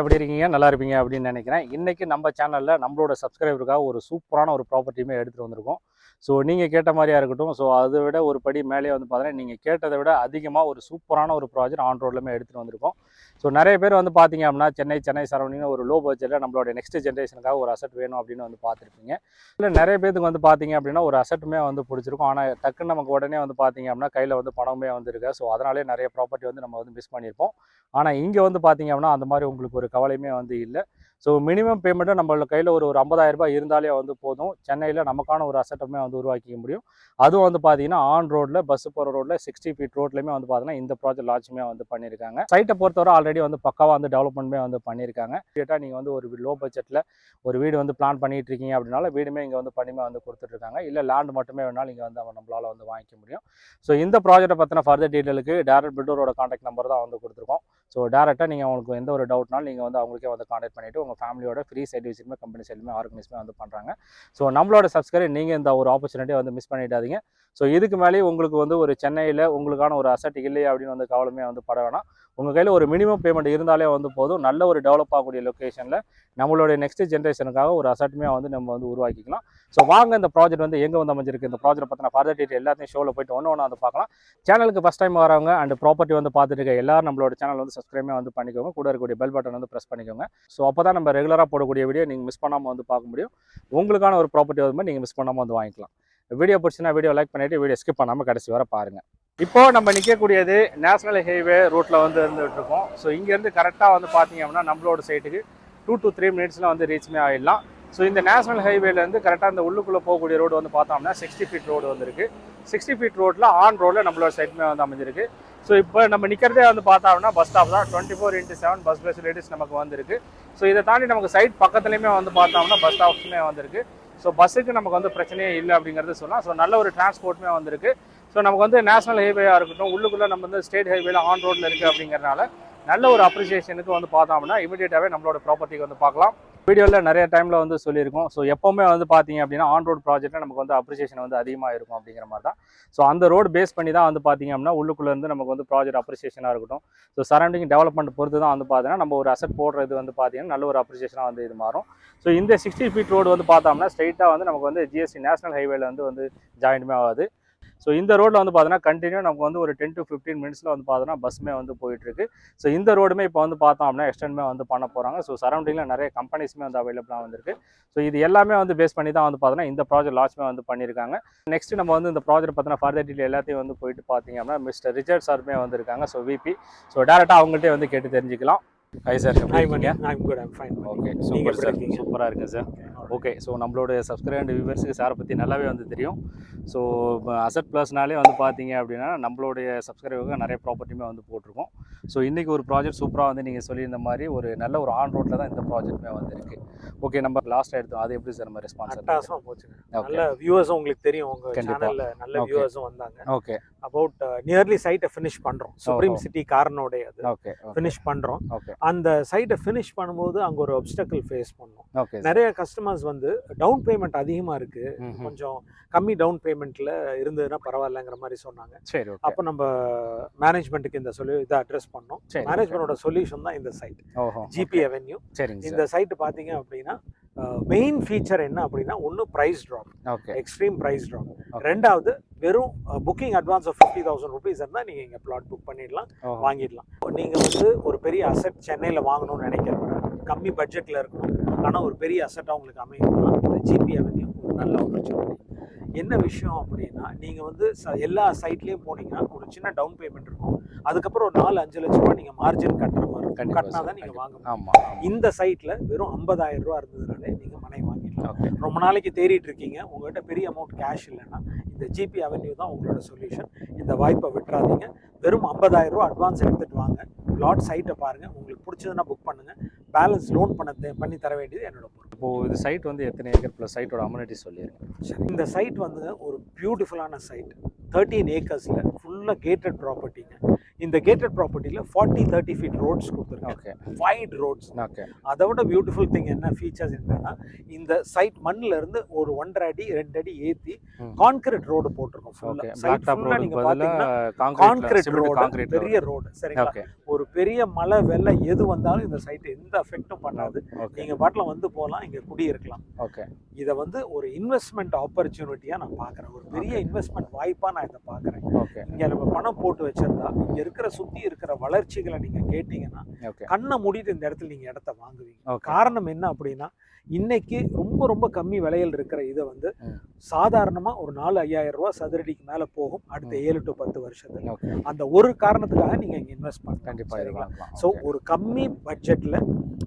எப்படி இருக்கீங்க? நல்லா இருப்பீங்க அப்படின்னு நினைக்கிறேன். இன்னைக்கு நம்ம சேனலில் நம்மளோட சப்ஸ்கிரைபருக்காக ஒரு சூப்பரான ஒரு ப்ராப்பர்ட்டியுமே எடுத்துகிட்டு வந்திருக்கோம். ஸோ நீங்கள் கேட்ட மாதிரியா இருக்கட்டும். ஸோ அதை விட ஒரு படி மேலே வந்து பார்த்தீங்கன்னா நீங்கள் கேட்டதை விட அதிகமாக ஒரு சூப்பரான ஒரு ப்ராஜெக்ட் ஆன் ரோட்லையுமே எடுத்துகிட்டு வந்திருக்கோம். ஸோ நிறைய பேர் வந்து பார்த்தீங்க அப்படின்னா சென்னை சென்னை சரௌண்டிங்னு ஒரு லோ பட்ஜெட்டில் நம்மளோட நெக்ஸ்ட் ஜென்ரேஷனுக்காக ஒரு அசட் வேணும் அப்படின்னு வந்து பார்த்துருப்பீங்க இல்லை நிறைய பேருக்கு வந்து பார்த்தீங்க அப்படின்னா ஒரு அசட்டுமே வந்து பிடிச்சிருக்கும். ஆனால் டக்குன்னு நமக்கு உடனே வந்து பார்த்தீங்க அப்படின்னா கையில் வந்து பணமே வந்துருக்கு ஸோ அதனாலே நிறைய ப்ராப்பர்ட்டி வந்து நம்ம வந்து மிஸ் பண்ணியிருப்போம் ஆனால் இங்கே வந்து பார்த்தீங்க அப்படின்னா அந்த மாதிரி உங்களுக்கு ஒரு கவலையுமே வந்து இல்லை. ஸோ மினிமம் பேமெண்ட்டு நம்மளோட கையில் ஒரு ஒரு ரூபாய் இருந்தாலே வந்து போதும். சென்னையில் நமக்கான ஒரு அசட்டமே வந்து உருவாக்கிக்க முடியும். அதுவும் வந்து பார்த்தீங்கன்னா ஆன் ரோட்டில் பஸ் போகிற ரோட்டில் சிக்ஸ்டி ஃபீட் ரோட்லையுமே வந்து பார்த்தீங்கன்னா இந்த ப்ராஜெக்ட் லான்ச்சுமே வந்து பண்ணியிருக்காங்க சைட்டை பொறுத்தவரை ஆல்ரெடி வந்து பக்காவாக வந்து டெவலப்மெண்ட்மே வந்து பண்ணியிருக்காங்க கேட்டால் நீங்கள் வந்து ஒரு லோ பட்ஜெட்டில் ஒரு வீடு வந்து பிளான் பண்ணிட்டு இருக்கீங்க அப்படின்னால வீடுமே இங்கே வந்து பண்ணிமே வந்து கொடுத்துட்ருக்காங்க இல்லை லேண்ட் மட்டுமே வேணாலும் இங்கே வந்து நம்மளால் வந்து வாங்கிக்க முடியும். ஸோ இந்த ப்ராஜெக்ட்டை பற்றின ஃபர்தர் டீட்டெயிலுக்கு டேரக்ட் பில்டரோட காண்டாக்ட் நம்பர் தான் வந்து கொடுத்துருக்கோம். ஸோ டேரெக்டாக நீங்கள் உங்களுக்கு எந்த ஒரு டவுட்னாலும் நீங்கள் வந்து அவங்களுக்கே வந்து காண்டாக்ட் பண்ணிவிட்டு உங்கள் ஃபேமிலியோட ஃப்ரீ சர்டிஃபிகேட்டுமே கம்பெனி சைடுமே ஆர்கனைஸ்மே வந்து பண்ணுறாங்க ஸோ நம்மளோட சப்ஸ்கிரைப் நீங்கள் இந்த ஒரு ஆப்பர்ச்சுனிட்டியை வந்து மிஸ் பண்ணிடாதீங்க. ஸோ இதுக்கு மேலே உங்களுக்கு வந்து ஒரு சென்னையில் உங்களுக்கான ஒரு அசட் இல்லையா அப்படின்னு வந்து கவலைமே வந்து பட வேணாம். உங்கள் கையில் ஒரு மினிமம் பேமெண்ட் இருந்தாலே வந்து போதும். நல்ல ஒரு டெவலப் ஆகக்கூடிய லொக்கேஷனில் நம்மளுடைய நெக்ஸ்ட் ஜென்ரேஷனுக்காக ஒரு அசட்டுமே வந்து நம்ம வந்து உருவாக்கிக்கலாம். ஸோ வாங்க இந்த ப்ராஜெக்ட் வந்து எங்கே வந்து அமைஞ்சிருக்கு? இந்த ப்ராஜெக்ட் பற்றின ஃபர்தர் டீட்டெயில் எல்லாத்தையும் ஷோவில் போயிட்டு ஒன்று ஒன்று வந்து பார்க்கலாம். சேனலுக்கு ஃபஸ்ட் டைம் வரவங்க அண்ட் ப்ராப்பர்ட்டி வந்து பார்த்துட்டு இருக்க எல்லாரும் நம்மளோட சேனல் வந்து சப்ஸ்கிரைபே வந்து பண்ணிக்கோங்க. கூட இருக்கக்கூடிய பெல் பட்டன் வந்து ப்ரெஸ் பண்ணிக்கோங்க. ஸோ அப்போ தான் நம்ம ரெகுலராக போடக்கூடிய வீடியோ நீங்கள் மிஸ் பண்ணாமல் வந்து பார்க்க முடியும். உங்களுக்கான ஒரு ப்ராப்பர்ட்டி வந்து நீங்கள் மிஸ் பண்ணாமல் வந்து வாங்கிக்கலாம். வீடியோ பிடிச்சினா வீடியோ லைக் பண்ணிவிட்டு வீடியோ ஸ்கிப் பண்ணாமல் கடைசி வர பாருங்கள் இப்போ நம்ம நிற்கக்கூடியது நேஷனல் ஹைவே ரூட்டில் வந்து இருந்துகிட்டு இருக்கோம் ஸோ இங்கேருந்து கரெக்டாக வந்து பார்த்தீங்க அப்படின்னா நம்மளோட சைட்டுக்கு டூ டு த்ரீ மினிட்ஸில் வந்து ரீச்மே ஆகிடலாம் ஸோ இந்த நேஷனல் ஹைவேலேருந்து கரெக்டாக இந்த உள்ளுக்குள்ளே போகக்கூடிய ரோடு வந்து பார்த்தோம்னா சிக்ஸ்டி ஃபீட் ரோடு வந்துருக்கு. சிக்ஸ்டி ஃபீட் ரோட்டில் ஆன் ரோடில் நம்மளோட சைட்டுமே வந்து அமைஞ்சிருக்கு. ஸோ இப்போ நம்ம நிற்கிறதே வந்து பார்த்தோம்னா பஸ் ஸ்டாப் தான். Twenty four into seven bus facilities நமக்கு வந்துருக்கு. ஸோ இதை தாண்டி நமக்கு சைட் பக்கத்துலேயுமே வந்து பார்த்தோம்னா பஸ் ஸ்டாப்ஸுமே வந்திருக்கு. ஸோ பஸ்ஸுக்கு நமக்கு வந்து பிரச்சனையே இல்லை அப்படிங்கிறது சொல்லலாம். ஸோ நல்ல ஒரு டிரான்ஸ்போர்ட்டுமே வந்திருக்கு. ஸோ நமக்கு வந்து நேஷனல் ஹைவேயாக இருக்கட்டும் உள்ளுக்குள்ளே நம்ம வந்து ஸ்டேட் ஹைவேல ஆன் ரோட்டில் இருக்குது அப்படிங்கிறனால நல்ல ஒரு அப்ரிசியேஷனுக்கு வந்து பார்த்தோம்னா இமீடியட்டாகவே நம்மளோட ப்ராப்பர்ட்டிக்கு வந்து பார்க்கலாம். வீடியோவில் நிறைய டைமில் வந்து சொல்லியிருக்கோம். ஸோ எப்போவுமே வந்து பார்த்தீங்க அப்படின்னா ஆன் ரோட் ப்ராஜெக்ட்டில் நமக்கு வந்து அப்ரிசியேஷன் வந்து அதிகமாக இருக்கும் அப்படிங்கிற மாதிரி தான் ஸோ அந்த ரோடு பேஸ் பண்ணி தான் வந்து பார்த்தீங்க அப்படின்னா உள்ளுக்குள்ளே இருந்து நமக்கு வந்து ப்ராஜெக்ட் அப்ரிசியேஷனாக இருக்கட்டும். ஸோ சரௌண்டிங் டெவலப்மெண்ட் பொறுத்து தான் வந்து பார்த்தீங்கன்னா நம்ம ஒரு அசட் போடுறது வந்து பார்த்தீங்கன்னா நல்ல ஒரு அப்ரிசியேஷனாக வந்து இது மாறும். ஸோ இந்த சிக்ஸ்டி ஃபீட் ரோடு வந்து பார்த்தோம்னா ஸ்ட்ரைட்டாக வந்து நமக்கு வந்து ஜிஎஸ்டி நேஷனல் ஹைவேல வந்து வந்து ஜாயின்மே ஆகுது. ஸோ இந்த ரோட்டில் வந்து பார்த்தீங்கன்னா கண்டினியூ நமக்கு வந்து ஒரு டென் டு ஃபிஃப்டீன் மினிட்ஸில் வந்து பார்த்தோன்னா பஸ்மே வந்து போயிட்டுருக்கு. ஸோ இந்த ரோடுமே இப்போ வந்து பார்த்தோம் அப்படின்னா எக்ஸ்டெண்ட்மே வந்து பண்ண போகிறாங்க ஸோ சரௌண்டிங்கில் நிறைய கம்பெனிஸுமே வந்து அவைலபிளாக வந்திருக்கு. ஸோ இது எல்லாமே வந்து பேஸ் பண்ணி தான் வந்து பார்த்தோன்னா இந்த ப்ராஜெக்ட் லான்ச்மே வந்து பண்ணியிருக்காங்க நெக்ஸ்ட் நம்ம வந்து இந்த ப்ராஜெக்ட் பற்றின ஃபர்தர் டீட்டெயில் எல்லாத்தையும் வந்து போயிட்டு பார்த்தீங்க அப்படின்னா மிஸ்டர் ரிச்சர்ட் சாருமே வந்திருக்காங்க ஸோ விபி ஸோ டேரெக்டாக அவங்கள்ட்டே வந்து கேட்டு தெரிஞ்சுக்கலாம். Hi sir Mani. I'm good. I'm fine. Mani. Okay super sir? சூப்பராக இருக்குங்க சார் ஓகே ஸோ நம்மளோட சப்ஸ்கிரைப் அண்ட் வியூவர்ஸுக்கு சாரை பற்றி நல்லாவே வந்து தெரியும் ஸோ அசட் ப்ளஸ்னாலே வந்து பார்த்தீங்க அப்படின்னா நம்மளுடைய சப்ஸ்கிரைபருக்கு நிறைய ப்ராப்பர்ட்டியுமே வந்து போட்டிருக்கோம் ஸோ இன்றைக்கி ஒரு ப்ராஜெக்ட் சூப்பராக வந்து நீங்கள் சொல்லியிருந்த மாதிரி ஒரு நல்ல ஒரு ஆன் ரோட்டில் தான் இந்த ப்ராஜெக்ட்டுமே வந்து இருக்குது ஓகே நம்ம லாஸ்ட் எடுத்தோம். அது எப்படி சார் நம்ம ரெஸ்பான்ஸ் அட்டகாசமா போச்சுங்க. நல்ல வியூவர்ஸும் உங்களுக்கு தெரியும். உங்க கண்டிப்பா. சேனல்ல நல்ல. வியூவர்ஸும் வந்தாங்க. ஓகே அபவுட் நியர்லி சைட்டை ஃபினிஷ் பண்றோம். சுப்ரீம். சிட்டி காரனோட அது. ஓகே ஃபினிஷ் பண்றோம். ஓகே அந்த சைட்டை ஃபினிஷ் பண்ணும்போது அங்க ஒரு obstacle ஃபேஸ் பண்ணோம். நிறைய கஸ்டமர்ஸ் வந்து டவுன் பேமெண்ட் அதிகமா இருக்கு. கொஞ்சம் கம்மி டவுன் பேமெண்ட்ல இருந்ததுன்னா பரவாயில்லங்கிற மாதிரி சொன்னாங்க. சரி அப்போ நம்ம மேனேஜ்மெண்ட்டுக்கு இந்த சொல்லி இதை அட்ரஸ் பண்ணோம். மேனேஜ்மெண்டோட சொல்யூஷன் தான் இந்த சைட் ஜிபி அவென்யூ இந்த சைட் பாத்தீங்க அப்படின்னா மெயின் ஃபீச்சர் என்ன அப்படின்னா ஒன்று price drop okay extreme price drop. ரெண்டாவது வெறும் booking advance of fifty thousand rupees இருந்தால் நீங்கள் இங்கே பிளாட் புக் பண்ணிடலாம் வாங்கிடலாம். நீங்கள் வந்து ஒரு பெரிய அசெட் சென்னையில் வாங்கணும்னு நினைக்கிறவங்க கம்மி பட்ஜெட்டில் இருக்கணும் ஆனால் ஒரு பெரிய அசெட்டாக உங்களுக்கு இந்த ஜிபி அவென்யூ ஒரு நல்ல ஆப்பர்ச்சுனிட்டி என்ன விஷயம் அப்படின்னா நீங்கள் வந்து ச- எல்லா சைட்லேயும் போனீங்கன்னா ஒரு சின்ன டவுன் பேமெண்ட் இருக்கும். அதுக்கப்புறம் ஒரு நாலு அஞ்சு லட்ச ரூபா நீங்கள் மார்ஜின் கட்டுற மாதிரி இருக்கும். கட்டினா தான் நீங்கள் வாங்க ஆமாம் இந்த சைட்டில் வெறும் 50000 ரூபா இருந்ததுனாலே நீங்கள் மனை வாங்கிடலாம். ரொம்ப நாளைக்கு தேடிட்டு இருக்கீங்க. உங்கள்கிட்ட பெரிய அமௌண்ட் கேஷ் இல்லைன்னா இந்த ஜிபி அவென்யூ தான் உங்களோட சொல்யூஷன் இந்த வாய்ப்பை விட்டுறாதீங்க. வெறும் 50000 ரூபா அட்வான்ஸ் எடுத்துட்டு வாங்க. பிளாட் சைட்டை பாருங்க. உங்களுக்கு பிடிச்சதுன்னா புக் பண்ணுங்க. பேலன்ஸ் லோன் பண்ண பண்ணி தர வேண்டியது என்னோட பொறுப்பு. இப்போது இது சைட் வந்து எத்தனை ஏக்கர் ப்ளஸ் சைட்டோட அம்யூனிட்டி சொல்லியிருக்கேன் இந்த சைட் வந்து ஒரு பியூட்டிஃபுல்லான சைட் தேர்ட்டீன் ஏக்கர்ஸில் ஃபுல்லாக கேட்டட் ப்ராப்பர்ட்டிங்க இந்த கேட்டட் ப்ராப்பர்ட்டியில் ஃபார்ட்டி தேர்ட்டி ஃபீட் ரோட்ஸ் கொடுத்துருக்கேன் ஓகே வைட் ரோட்ஸ் ஓகே அதை விட பியூட்டிஃபுல் திங் என்ன ஃபீச்சர்ஸ் என்னன்னா இந்த சைட் மண்ணுல இருந்து ஒரு ஒன்றரை அடி ரெண்டு அடி ம். கான்கிரீட் ரோடு போட்டிருக்கோம் ஓகே ஃபுல்லா பிளாக் சைட் டாப் ஃபுல்லா ரோடுக்கு நீங்க பதிலா பாத்தீங்கன்னா கான்கிரீட் ரோடு பெரிய ரோடு சரிங்களா? ஒரு பெரிய மழை வெள்ளம் எது வந்தாலும் இந்த சைட் எந்த அஃபெக்டும் பண்ணாது. ஓகே நீங்க பாட்டில் வந்து போகலாம் இங்க குடியிருக்கலாம். ஓகே இதை வந்து ஒரு இன்வெஸ்ட்மெண்ட் ஆப்பர்ச்சுனிட்டியா நான் பார்க்கறேன் ஒரு பெரிய இன்வெஸ்ட்மெண்ட் வாய்ப்பா நான் இதை பார்க்கறேன். ஓகே. இங்க நம்ம பணம் போட்டு வச்சிருந்தா இங்க இருக்கிற சுத்தி இருக்கிற வளர்ச்சிகளை நீங்க கேட்டீங்கன்னா கண்ணை மூடிட்டு இந்த இடத்துல நீங்க இடத்த வாங்குவீங்க. காரணம் என்ன அப்படின்னா இன்னைக்கு ரொம்ப ரொம்ப கம்மி விலையில் இருக்கிற இதை வந்து ம். சாதாரணமா ஒரு நாலு ஐயாயிரம் ரூபாய் சதுரடிக்கு மேல போகும் அடுத்த. ஏழு டு பத்து வருஷத்துல. அந்த ஒரு காரணத்துக்காக நீங்க இங்க இன்வெஸ்ட் பண்ணலாம். கண்டிப்பா இது வாங்கலாம். ஸோ. ஒரு கம்மி பட்ஜெட்ல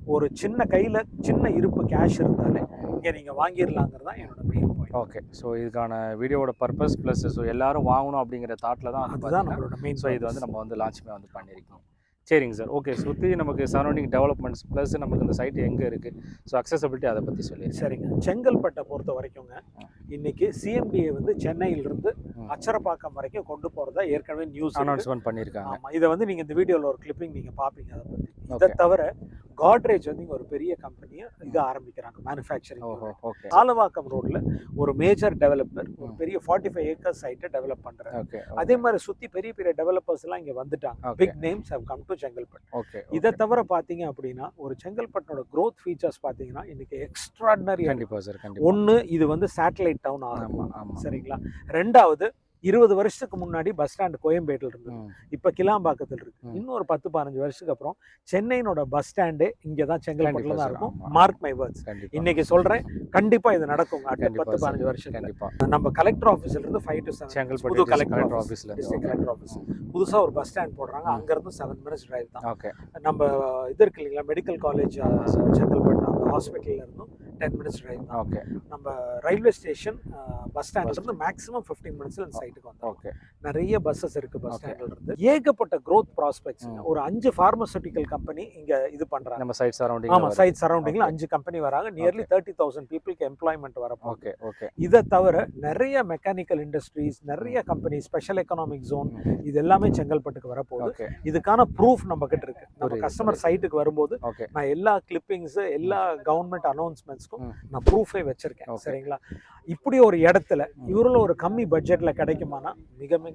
ஒரு சின்ன கையில சின்ன இருப்பு கேஷ் இருந்தாலே இங்க நீங்க வாங்கிடலாங்கிறது தான் என்னோட மெயின் பாயிண்ட் ஓகே. ஸோ இதுக்கான வீடியோவோட பர்பஸ் ப்ளஸ் ஸோ எல்லாரும் வாங்கணும் அப்படிங்கிற தாட்டில் தான் அதுதான் நம்மளோட மெயின் ஸோ இது வந்து நம்ம வந்து லான்ச்சுமே வந்து பண்ணியிருக்கோம். சரிங்க சார். ஓகே. சுற்றி நமக்கு சரௌண்டிங் டெவலப்மெண்ட்ஸ் ப்ளஸ் நமக்கு இந்த சைட் எங்கே இருக்குது ஸோ அக்சசபிலிட்டி அதை பற்றி சொல்லிடுங்க சரிங்க. செங்கல்பட்டை பொறுத்த வரைக்குங்க இன்னைக்கு சிஎம்டிஏ வந்து சென்னையிலிருந்து. அச்சரப்பாக்கம் வரைக்கும் கொண்டு போறதா ஏற்கனவே நியூஸ் அனௌன்ஸ்மெண்ட் பண்ணியிருக்காங்க ஆமா. இதை வந்து நீங்க இந்த வீடியோல ஒரு கிளிப்பிங் நீங்க பாப்பீங்க அதை பத்தி. இதை தவிர காட்ரேஜ் வந்து இங்க ஒரு பெரிய கம்பெனியை இது ஆரம்பிக்கிறாங்க மேனுஃபேக்சரிங் ஓகே சாலவாக்கம் ரோட்ல ஒரு மேஜர் டெவலப்பர் ஒரு. பெரிய ஃபார்ட்டி ஃபைவ் ஏக்கர் சைட்டை டெவலப் பண்றாங்க ஓகே அதே மாதிரி சுத்தி பெரிய பெரிய டெவலப்பர்ஸ் எல்லாம் இங்க வந்துட்டாங்க. Big names have come to Chengalpattu okay இதை தவிர பாத்தீங்க அப்படின்னா ஒரு செங்கல்பட்டோட growth ஃபீச்சர்ஸ் பாத்தீங்கன்னா இன்னைக்கு எக்ஸ்ட்ராடினரி கண்டிப்பாக சார் ஒன்னு இது வந்து சேட்டலைட் டவுன் ஆகும் சரிங்களா? ரெண்டாவது இருபது வருஷத்துக்கு முன்னாடி பஸ் ஸ்டாண்ட் கோயம்பேட்டில் ம். இப்ப கிளாம்பாக்கத்தில் இருக்கு. இன்னும் ஒரு பத்து பதினஞ்சு வருஷத்துக்கு அப்புறம் சென்னையினோட பஸ் ஸ்டாண்டே இங்க தான் செங்கல்பட்டுல தான். இருக்கும். மார்க் மை வேர்ட்ஸ் கண்டிப்பாக இன்னைக்கு சொல்றேன் கண்டிப்பா இது நடக்கும். அடுத்த பத்து. பதினஞ்சு வருஷத்துல. கண்டிப்பாக நம்ம கலெக்டர் ஆஃபீஸ்ல இருந்து ஃபைவ் டு செவன் புது கலெக்டர் ஆஃபீஸில் டிஸ்ட்ரிக்ட் இருந்து கலெக்டர் ஆஃபீஸ் புதுசா ஒரு பஸ் ஸ்டாண்ட் போடுறாங்க. ம். அங்க இருந்து செவன் மினிட்ஸ் டிரைவ் தான். ஓகே. நம்ம இது இருக்கு இல்லைங்களா மெடிக்கல் காலேஜ் செங்கல்பட்டு அந்த ஹாஸ்பிட்டல்ல இருந்தும் டென் மினிட்ஸ் டிரைவ் ஓகே நம்ம ரயில்வே ஸ்டேஷன் பஸ் ஸ்டாண்ட்ல இருந்து மேக்ஸிமம் ஃபிஃப்டீன் மினிட்ஸ்ல இந்த சைட்டுக்கு வந்தோம். ஓகே நிறைய பஸ்ஸஸ் இருக்கு பஸ். ஸ்டாண்ட்ல இருந்து. ஏகப்பட்ட growth ப்ராஸ்பெக்ட்ஸ். ஒரு அஞ்சு பார்மசூட்டிக்கல் கம்பெனி இங்க இது பண்றாங்க. நம்ம சைட் சரௌண்டிங் ஆமா சைட் சரௌண்டிங்ல Okay. அஞ்சு கம்பெனி வராங்க. நியர்லி தேர்ட்டி தௌசண்ட் பீப்புளுக்கு எம்ப்ளாய்மெண்ட் வரப்போகுது ஓகே ஓகே இதை தவிர நிறைய மெக்கானிக்கல் இண்டஸ்ட்ரீஸ் நிறைய கம்பெனி ஸ்பெஷல் எக்கனாமிக் ஜோன் இது எல்லாமே செங்கல்பட்டுக்கு வரப்போகுது இதுக்கான ப்ரூஃப் நம்ம கிட்ட இருக்கு. நம்ம கஸ்டமர். சைட்டுக்கு வரும்போது நான் எல்லா கிளிப்பிங்ஸ் எல்லா கவர்மெண்ட் அனௌன்ஸ்மெண்ட்ஸ்க்கும். நான் ப்ரூஃபே வச்சிருக்கேன். சரிங்களா? இப்படி ஒரு இடத்துல. இவருல ஒரு கம்மி பட்ஜெட்ல கிடைக்குமானா மிக மிக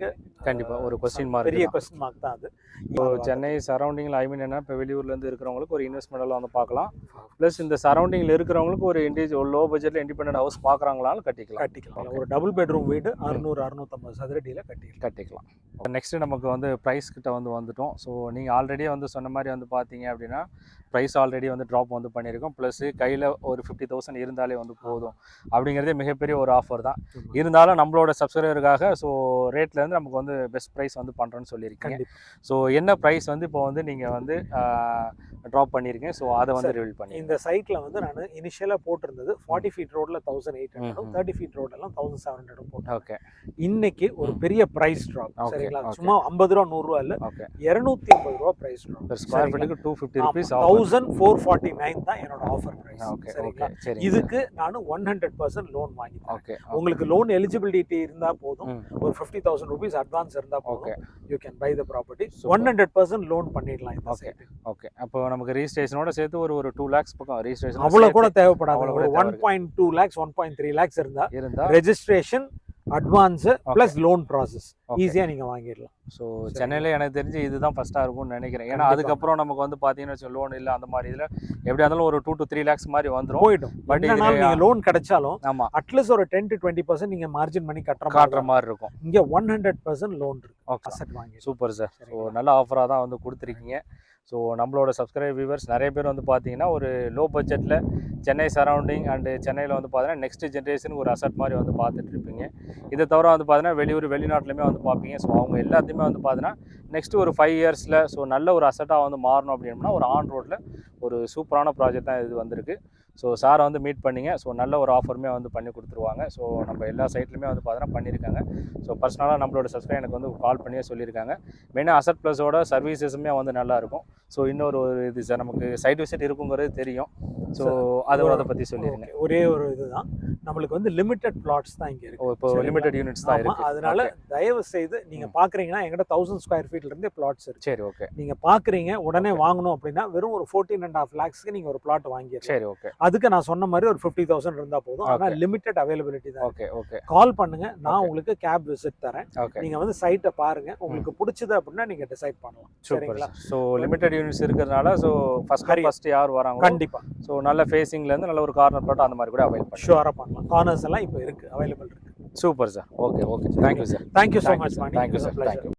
கண்டிப்பா. ஒரு கொஸ்டின் மார்க் பெரிய கொஸ்டின் மார்க் தான் அது. இப்போ சென்னை சரௌண்டிங்கில் ஐ மீன் என்ன இப்போ வெளியூர்லேருந்து இருக்கிறவங்களுக்கு ஒரு இன்வெஸ்ட்மெண்ட்டில் வந்து பார்க்கலாம். ப்ளஸ் இந்த சரௌண்டிங்கில் இருக்கிறவங்களுக்கு ஒரு இண்டிவிஜுவல் லோ பட்ஜெட்டில் இண்டிபெண்டன்ட் ஹவுஸ் பார்க்குறாங்களாலும் கட்டிக்கலாம். கட்டிக்கலாம் ஒரு டபுள் பெட்ரூம் வீடு அறுநூறு அறுநூத்தம்பது சதுரடியில கட்டிக்கலாம். கட்டிக்கலாம். நெக்ஸ்ட் நமக்கு வந்து ப்ரைஸ் கிட்ட வந்து வந்துட்டோம். ஸோ நீங்கள் ஆல்ரெடி வந்து சொன்ன மாதிரி வந்து பார்த்தீங்க அப்படின்னா ப்ரைஸ் ஆல்ரெடி வந்து ட்ராப் வந்து பண்ணியிருக்கோம். ப்ளஸ் கையில் ஒரு ஃபிஃப்டி தௌசண்ட் இருந்தாலே வந்து போதும். அப்படிங்கிறதே மிகப்பெரிய ஒரு ஆஃபர் தான். இருந்தாலும் நம்மளோட சப்ஸ்கிரைபருக்காக ஸோ ரேட்லேருந்து நமக்கு வந்து பெஸ்ட் ப்ரைஸ் வந்து பண்ணுறோன்னு சொல்லியிருக்கீங்க. ஸோ என்ன ப்ரைஸ் வந்து இப்போ வந்து நீங்கள் வந்து ட்ராப் பண்ணியிருக்கீங்க? ஸோ அதை வந்து. ரிவீல் பண்ணி இந்த சைட்ல வந்து நான் இனிஷியலா போட்டிருந்தது ஃபார்ட்டி ஃபீட் ரோட்ல தௌசண்ட் எயிட் ஹண்ட்ரடும். தேர்ட்டி ஃபீட் ரோட் எல்லாம் தௌசண்ட் செவன் ஹண்ட்ரடும் போட்டேன் ஓகே இன்னைக்கு ஒரு. பெரிய பிரைஸ் ட்ராப் சரிங்களா. சும்மா ஐம்பது ரூபா நூறு ரூபா இல்ல ஓகே இருநூத்தி ஐம்பது ரூபா price drop square ஃபீட்டுக்கு two fifty rupees thousand four forty nine தான் என்னோட ஆஃபர் பிரைஸ் ஓகே சரிங்களா? சரி இதுக்கு நான் ஒன் ஹண்ட்ரட் பர்சன்ட் லோன் வாங்கிட்டேன். ஓகே உங்களுக்கு லோன் எலிஜிபிலிட்டி இருந்தா போதும். ஒரு ஃபிஃப்டி தௌசண்ட் ருபீஸ் அட்வான்ஸ் இருந்தா okay you can buy the property. One hundred percent loan பண்ணிடலாம் இந்த. சைட்டு ஓகே அப்போ நமக்கு ரெஜிஸ்ட்ரேஷனோட சேர்த்து ஒரு ஒரு டூ லேக்ஸ் பக்கம் ரெஜிஸ்ட்ரேஷன் அவ்வளவு கூட தேவைப்படாது. One point two lakhs one point three lakhs இருந்தா இருந்தா registration advance plus loan process. Okay. ஈஸியா நீங்க வாங்கிடலாம். ஸோ சென்னையில் எனக்கு தெரிஞ்சு இதுதான் ஃபஸ்ட்டாக இருக்கும்னு நினைக்கிறேன். ஏன்னா. அதுக்கப்புறம் நமக்கு வந்து பார்த்தீங்கன்னா லோன் இல்லை அந்த மாதிரி இதில் எப்படியா இருந்தாலும் ஒரு டூ டு த்ரீ லேக்ஸ் மாதிரி வந்துடும் போயிடும். பட் இதுல- நீங்க லோன் கிடைச்சாலும் ஆமாம் அட்லீஸ்ட் ஒரு டென் டு டுவெண்ட்டி பர்சன்ட் நீங்க மார்ஜின் பண்ணி கட்டுற காட்டுற மாதிரி இருக்கும். இங்க ஒன் ஹண்ட்ரட் பர்சன்ட் லோன் இருக்கு. ஓகே. Super sir. ஸோ? நல்ல ஆஃபராக தான் வந்து கொடுத்துருக்கீங்க. ஸோ நம்மளோட சப்ஸ்கிரைப் வியூவர்ஸ் நிறைய பேர் வந்து பார்த்தீங்கன்னா ஒரு லோ பட்ஜெட்டில் சென்னை சரௌண்டிங் அண்டு சென்னையில் வந்து பார்த்தீங்கன்னா நெக்ஸ்ட் ஜென்ரேஷன் ஒரு அசட் மாதிரி வந்து பார்த்துட்ருப்பீங்க இதை தவிர வந்து பார்த்தீங்கன்னா வெளியூர் வெளிநாட்டிலுமே வந்து பார்ப்பீங்க. ஸோ அவங்க எல்லாத்தையுமே வந்து பார்த்தீங்கன்னா நெக்ஸ்ட் ஒரு ஃபைவ் இயர்ஸில் ஸோ நல்ல ஒரு அசட்டாக வந்து மாறணும் அப்படின்னா ஒரு ஆன் ரோட்டில் ஒரு சூப்பரான ப்ராஜெக்ட் தான் இது வந்திருக்கு. ஸோ சாரை வந்து மீட் பண்ணிங்க. ஸோ நல்ல ஒரு ஆஃபருமே வந்து பண்ணி கொடுத்துருவாங்க. ஸோ நம்ம எல்லா சைட்லையுமே வந்து பார்த்தீங்கன்னா பண்ணியிருக்காங்க. ஸோ பர்சனலாக நம்மளோட சப்ஸ்கிரைப் எனக்கு வந்து கால் பண்ணியே சொல்லியிருக்காங்க. மெயினாக அசட் ப்ளஸோட சர்வீசஸுமே வந்து நல்லா இருக்கும். ஸோ இன்னொரு ஒரு இது சார் நமக்கு சைட் விசிட் இருக்குங்கிறது தெரியும். ஸோ அதை அதை பற்றி சொல்லிடுங்க ஒரே ஒரு இதுதான். நம்மளுக்கு வந்து லிமிட்டட் பிளாட்ஸ் தான் இங்க இருக்கு. இப்போ? லிமிடெட் யூனிட்ஸ் தான் இருக்கு. அதனால. தயவு செய்து நீங்க ம். பாக்குறீங்கன்னா எங்கிட்ட தௌசண்ட் ஸ்கொயர் ஃபீட்ல இருந்தே பிளாட்ஸ் இருக்கு. சரி ஓகே நீங்க பாக்குறீங்க உடனே. வாங்கணும் அப்படின்னா வெறும் ஒரு ஃபோர்டீன் அண்ட் ஹாஃப் லேக்ஸ்க்கு நீங்க ஒரு பிளாட் வாங்கிடலாம். சரி ஓகே அதுக்கு நான் சொன்ன மாதிரி ஒரு ஃபிஃப்டி தௌசண்ட் இருந்தா போதும். ஆனா Okay. லிமிட்டட் அவைலபிலிட்டி தான். ஓகே ஓகே கால் பண்ணுங்க. நான். உங்களுக்கு கேப் விசிட் தரேன். ஓகே நீங்க வந்து சைட்டை பாருங்க. உங்களுக்கு பிடிச்சது அப்படின்னா நீங்க டிசைட் பண்ணலாம். சூப்பர் சரிங்களா? ஸோ லிமிடெட் யூனிட்ஸ் இருக்கிறதுனால ஸோ ஃபர்ஸ்ட் Hurry. ஃபர்ஸ்ட் யார் வராங்க கண்டிப்பா. ஸோ நல்ல ஃபேஸிங்லேருந்து நல்ல ஒரு கார்னர் பிளாட் அந்த மாதிரி கூட அவைல் பண்ணி ஷுவரா பண்ணலாம். கார்னர்ஸ் எல்லாம் இப்போ இருக்கு. அவைலபிள் இருக்கு. Super sir okay okay thank you sir thank you so much thank you sir thank you